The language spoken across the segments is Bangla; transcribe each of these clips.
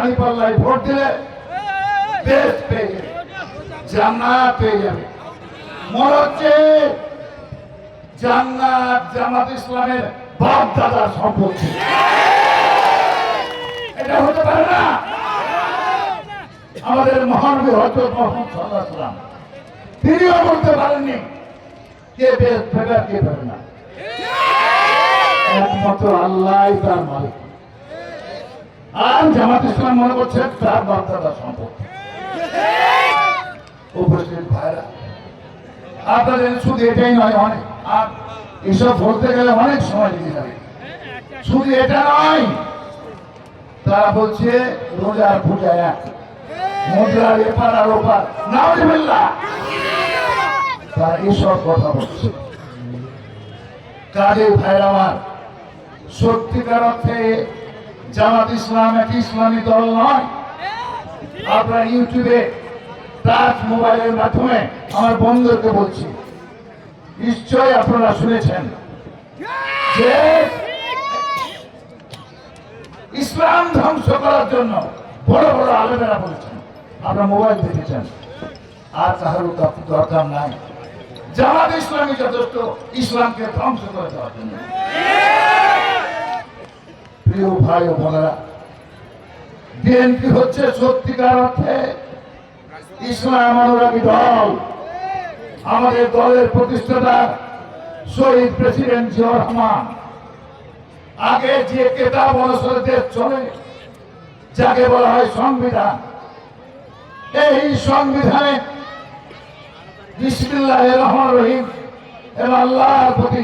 দাঁড়ি পাল্লায় ভোট দিলে দেশ পেয়ে যাবে, জান্নাত পেয়ে যাবে। মনে হচ্ছে জান্নাত জামাত ইসলামের বাপ দাদার সম্পত্তি এটা হতে পারে না? আমাদের মহানবী হজরত মোহাম্মদ সাল্লাহ সাল্লাম তিনিও বলতে পারেননি, কে বেশ ফেরা কে ফেরে না একমাত্র আল্লাহ তার মালিক। আর জামাত ইসলাম মনে করছে তার বাপ দাদার সম্পত্তি উপস্থিত ভাইরা, আপনাদের শুধু এটাই নয়, অনেক। আর এসব বলতে গেলে অনেক সময় লেগে যাবে। শুধু এটা নয়, তারা বলছে রোজার পূজা এক। মুদ্রার এপার আর ওপার। নাউজুবিল্লাহ। তারা এসব কথা বলছে। কাজে ভাইরা আমার, সত্যিকার অর্থে জামাত ইসলাম একটি ইসলামী দল নয়। আপনারা ইউটিউবে টাচ মোবাইলের মাধ্যমে আমার বন্ধুদেরকে বলছি নিশ্চয় আপনারা শুনেছেন যে ইসলাম ধ্বংস করার জন্য বড় বড় আলেমেরা বলেছেন। আপনারা মোবাইল দেখেছেন, আর কাপ- দরকার নাই। জামাত ইসলামী যথেষ্ট ইসলামকে ধ্বংস করে দেওয়ার জন্য। প্রিয় ভাই ও বোনেরা, বিএনপি হচ্ছে সত্যিকার অর্থে ইসলাম অনুরাগী দল। আমাদের দলের প্রতিষ্ঠাতা শহীদ প্রেসিডেন্ট জিয়া রহমান। আগে যে কেতাব অনুসারে দেশ চলে, যাকে বলা হয় সংবিধান। এই সংবিধানে বিসমিল্লাহ রহমান রহিম এবং আল্লাহর প্রতি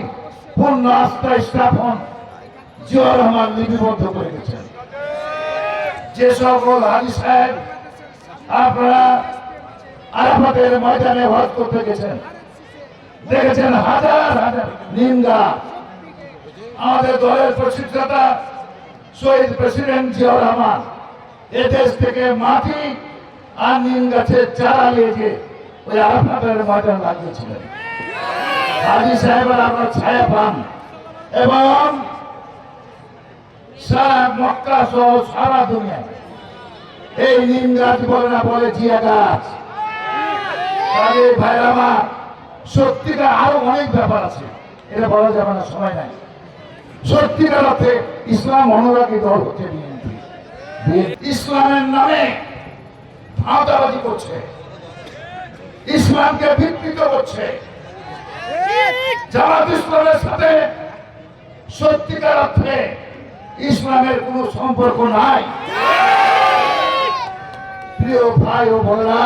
পূর্ণ আস্থা স্থাপন জিয়া লিপিবদ্ধ করে গেছেন যে সকল হাজি সাহেব আপনারা আরাফাতের ময়দানে হজ করতে গেছেন, দেখেছেন হাজার হাজার নিন্দা। আমাদের দলের প্রসিদ্ধতা শহীদ প্রেসিডেন্ট জিয়াউর রহমান এদেশ থেকে মাটি আর নিম গাছের চারা নিয়ে ওই আরাফাতের ময়দান লাগিয়েছিলেন। হাজি সাহেবের আমরা ছায়া পান এবং মক্কা সহ সারা দুনিয়ায় এই নিম গাছ বলে না, বলে জিয়া গাছ। তাদের ভাইরা আমার, সত্যিকার আরও অনেক ব্যাপার আছে। এটা বলা যাবে না, সময় নাই। সত্যিকার অর্থে ইসলাম অনুরাগী দল হচ্ছে বিএনপি। ইসলামের নামে ভাঁওতাবাজি করছে। ইসলামকে বিকৃত করছে। জামাত ইসলামের সাথে সত্যিকার অর্থে ইসলামের কোনো সম্পর্ক নাই। প্রিয় ভাই ও বোনেরা